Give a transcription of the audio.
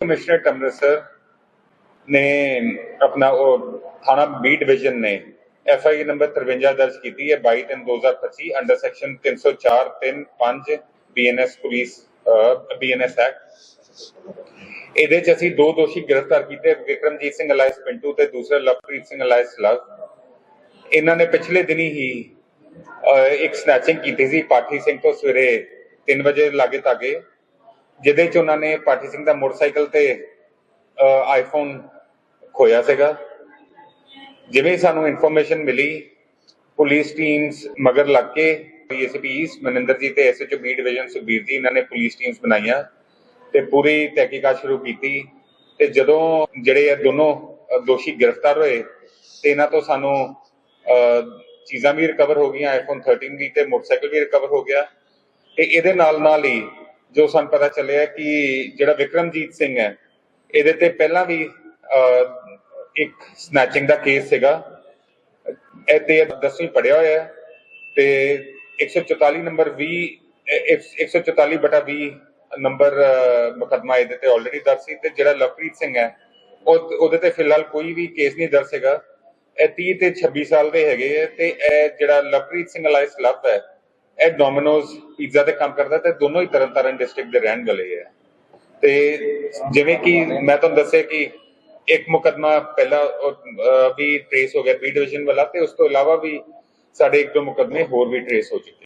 Commissioner Amritsar ने अपना थाना बी डिवीज़न ने एफ़ आई नंबर तिरवंजा दर्ज की है बाई तीन दो हज़ार पच्ची अंडर सेक्शन तीन सौ चार तीन पाँच B N S police B N S act ਇਹਦੇ ਚ ਅਸੀਂ ਦੋ ਦੋਸ਼ੀ ਗ੍ਰਿਫਤਾਰ ਕੀਤੇ, ਵਿਕਰਮਜੀਤ ਸਿੰਘ ਅਲਾਇਸ ਪਿੰਟੂ ਤੇ ਦੂਸਰਾ ਲਵਪ੍ਰੀਤ ਸਿੰਘ ਅਲਾਇਸ ਲਵ। ਇਹਨਾਂ ਨੇ ਪਿਛਲੇ ਦਿਨੀ ਹੀ ਇੱਕ ਸਨੈਚਿੰਗ ਕੀਤੀ ਸੀ ਪਾਠੀ ਸਿੰਘ ਤੋਂ ਸਵੇਰੇ 3 ਵਜੇ ਲਾਗੇ ਤਾਗੇ ਜਿਹਦੇ ਚ ਉਹਨਾਂ ਨੇ ਪਾਠੀ ਸਿੰਘ ਦਾ ਮੋਟਰਸਾਈਕਲ ਤੇ ਆਈਫੋਨ ਖੋਇਆ ਸੀਗਾ। ਜਿਵੇਂ ਹੀ ਸਾਨੂੰ ਇਨਫੋਰਮੇਸ਼ਨ ਮਿਲੀ, ਪੁਲਿਸ ਟੀਮਸ ਮਗਰ ਲੱਗ ਕੇ ਡੀਐਸਪੀ ਮਨਿੰਦਰ ਜੀ ਤੇ ਐਸਐਚਓ ਬੀ ਡਿਵੀਜ਼ਨ ਸੁਖਬੀਰ ਜੀ, ਇਹਨਾਂ ਨੇ ਪੁਲਿਸ ਟੀਮਸ ਬਣਾਈਆਂ। ਤੇ ਪੂਰੀ ਤਹਿਕੀਕਾਤ ਸ਼ੁਰੂ ਕੀਤੀ ਤੇ ਜਦੋਂ ਜਿਹੜੇ ਇਹ ਦੋਨੋਂ ਦੋਸ਼ੀ ਗ੍ਰਿਫਤਾਰ ਹੋਏ ਤੇ ਇਹਨਾਂ ਤੋਂ ਸਾਨੂੰ ਚੀਜ਼ਾਂ ਵੀ ਰਿਕਵਰ ਹੋ ਗਈਆਂ ਆਈਫੋਨ 13 ਵੀ ਤੇ ਮੋਟਰਸਾਈਕਲ ਵੀ ਰਿਕਵਰ ਹੋ ਗਿਆ ਤੇ ਇਹਦੇ ਨਾਲ ਨਾਲ ਹੀ ਜੋ ਸਾਨੂੰ ਪਤਾ ਚੱਲਿਆ ਕਿ ਜਿਹੜਾ ਵਿਕਰਮਜੀਤ ਸਿੰਘ ਹੈ ਇਹਦੇ ਤੇ ਪਹਿਲਾਂ ਵੀ ਅ, ਇੱਕ ਸਨੈਚਿੰਗ ਦਾ ਕੇਸ ਸੀਗਾ। ਇਹ ਤੇ 10ਵੀਂ ਪੜਿਆ ਹੋਇਆ ਹੈ ਤੇ 144 ਨੰਬਰ 20 ਇਹ 144 ਬਟਾ 20 ਨੰਬਰ ਅ, ਮੁਕੱਦਮਾ ਇਹਦੇ ਤੇ ਆਲਰੇਡੀ ਦਰਜ ਸੀ ਤੇ ਜਿਹੜਾ ਲਵਪ੍ਰੀਤ ਸਿੰਘ ਹੈ ਉਹ ਉਹਦੇ ਤੇ ਫਿਲਹਾਲ ਕੋਈ ਵੀ ਕੇਸ ਨਹੀਂ ਦਰਜ ਹੈਗਾ। ਇਹ 30 ਤੇ 26 ਸਾਲ ਦੇ ਹੈਗੇ ਹੈ ਤੇ ਇਹ ਜਿਹੜਾ ਲਵਪ੍ਰੀਤ ਸਿੰਘ ਅਲਾਈਸ ਲਵ ਹੈ ਇਹ ਡੋਮਿਨੋਜ਼ ਪੀਜ਼ਾ ਤੇ ਕੰਮ ਕਰਦਾ ਤੇ ਦੋਨੋਂ ਹੀ ਤਰਨਤਾਰਨ ਡਿਸਟ੍ਰਿਕਟ ਦੇ ਰਹਿਣ ਵਾਲੇ ਹੈ ਤੇ ਜਿਵੇਂ ਕਿ ਮੈਂ ਤੁਹਾਨੂੰ ਦੱਸਿਆ ਕਿ ਇੱਕ ਮੁਕਦਮਾ ਪਹਿਲਾਂ ਵੀ ਟ੍ਰੇਸ ਹੋ ਗਿਆ ਬੀ ਡਿਵੀਜ਼ਨ ਵਾਲਾ ਤੇ ਉਸ ਤੋਂ ਇਲਾਵਾ ਵੀ ਸਾਡੇ ਇੱਕ ਦੋ ਮੁਕਦਮੇ ਹੋਰ ਵੀ ਟ੍ਰੇਸ ਹੋ ਚੁੱਕੇ